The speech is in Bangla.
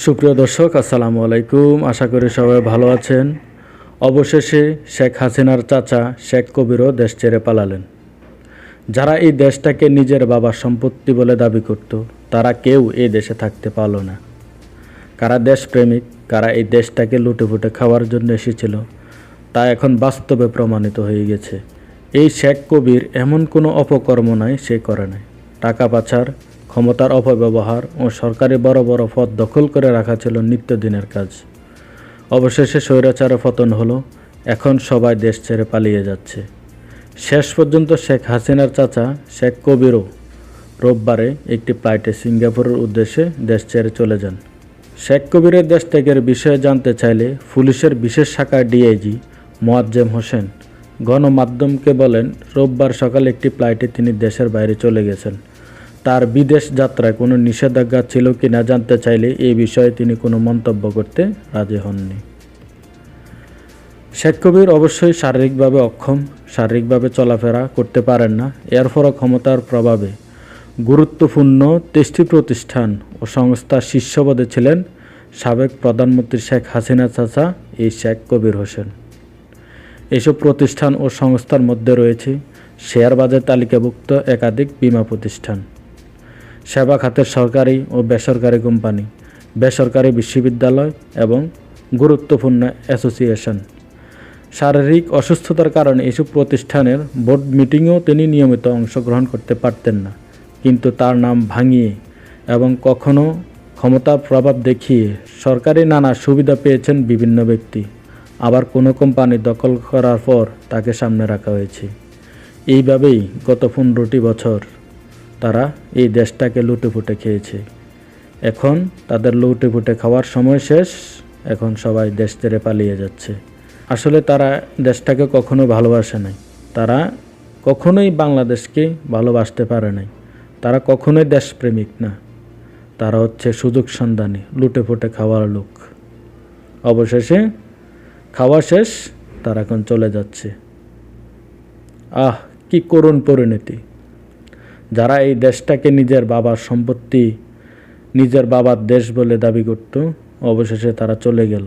সুপ্রিয় দর্শক, আসসালামু আলাইকুম। আশা করি সবাই ভালো আছেন। অবশেষে শেখ হাসিনার চাচা শেখ কবিরও দেশ ছেড়ে পালালেন। যারা এই দেশটাকে নিজের বাবার সম্পত্তি বলে দাবি করত, তারা কেউ এই দেশে থাকতে পারল না। কারা দেশপ্রেমিক, কারা এই দেশটাকে লুটে ফুটে খাওয়ার জন্য এসেছিল, তা এখন বাস্তবে প্রমাণিত হয়ে গেছে। এই শেখ কবির এমন কোনো অপকর্ম নাই, সে করে নাই। টাকা পাচার ক্ষমতার অপব্যবহার ও সরকারি বড় বড় পদ দখল করে রাখা ছিল নিত্যদিনের কাজ। অবশেষে স্বৈরাচারে পতন হলো, এখন সবাই দেশ ছেড়ে পালিয়ে যাচ্ছে। শেষ পর্যন্ত শেখ হাসিনার চাচা, শেখ কবিরও রোববারে একটি ফ্লাইটে সিঙ্গাপুরের উদ্দেশ্যে দেশ ছেড়ে চলে যান। শেখ কবিরের দেশ ত্যাগের বিষয়ে জানতে চাইলে পুলিশের বিশেষ শাখার ডিআইজি মোয়াজ্জেম হোসেন গণমাধ্যমকে বলেন, রোববার সকালে একটি ফ্লাইটে তিনি দেশের বাইরে চলে গেছেন। তার বিদেশ যাত্রায় কোনো নিষেধাজ্ঞা ছিল কি না জানতে চাইলে এই বিষয়ে তিনি কোনো মন্তব্য করতে রাজি হননি। শেখ কবির অবশ্যই শারীরিকভাবে অক্ষম, শারীরিকভাবে চলাফেরা করতে পারেন না। এরপরও ক্ষমতার প্রভাবে গুরুত্বপূর্ণ তেষ্টি প্রতিষ্ঠান ও সংস্থার শীর্ষপদে ছিলেন সাবেক প্রধানমন্ত্রী শেখ হাসিনা চাচা এই শেখ কবির হোসেন। এসব প্রতিষ্ঠান ও সংস্থার মধ্যে রয়েছে শেয়ার বাজার তালিকাভুক্ত একাধিক বীমা প্রতিষ্ঠান। সেবা খাতের সরকারি ও বেসরকারি কোম্পানি, বেসরকারি বিশ্ববিদ্যালয় এবং গুরুত্বপূর্ণ অ্যাসোসিয়েশন। শারীরিক অসুস্থতার কারণে এসব প্রতিষ্ঠানের বোর্ড মিটিংয়েও তিনি নিয়মিত অংশগ্রহণ করতে পারতেন না, কিন্তু তার নাম ভাঙিয়ে এবং কখনো ক্ষমতার প্রভাব দেখিয়ে সরকারি নানা সুবিধা পেয়েছেন বিভিন্ন ব্যক্তি। আবার কোনো কোম্পানি দখল করার পর তাকে সামনে রাখা হয়েছে। এইভাবেই গত পনেরোটি বছর তারা এই দেশটাকে লুটে ফুটে খেয়েছে। এখন তাদের লুটে ফুটে খাওয়ার সময় শেষ, এখন সবাই দেশ ছেড়ে পালিয়ে যাচ্ছে। আসলে তারা দেশটাকে কখনো ভালোবাসে নাই। তারা কখনোই বাংলাদেশকে ভালোবাসতে পারে নাই। তারা কখনোই দেশপ্রেমিক না। তারা হচ্ছে সুযোগ সন্ধানী লুটে ফুটে খাওয়ার লোক। অবশেষে খাওয়া শেষ, তারা এখন চলে যাচ্ছে। আহ, কি করুণ পরিণতি। যারা এই দেশটাকে নিজের বাবার সম্পত্তি, নিজের বাবার দেশ বলে দাবি করত, অবশেষে তারা চলে গেল।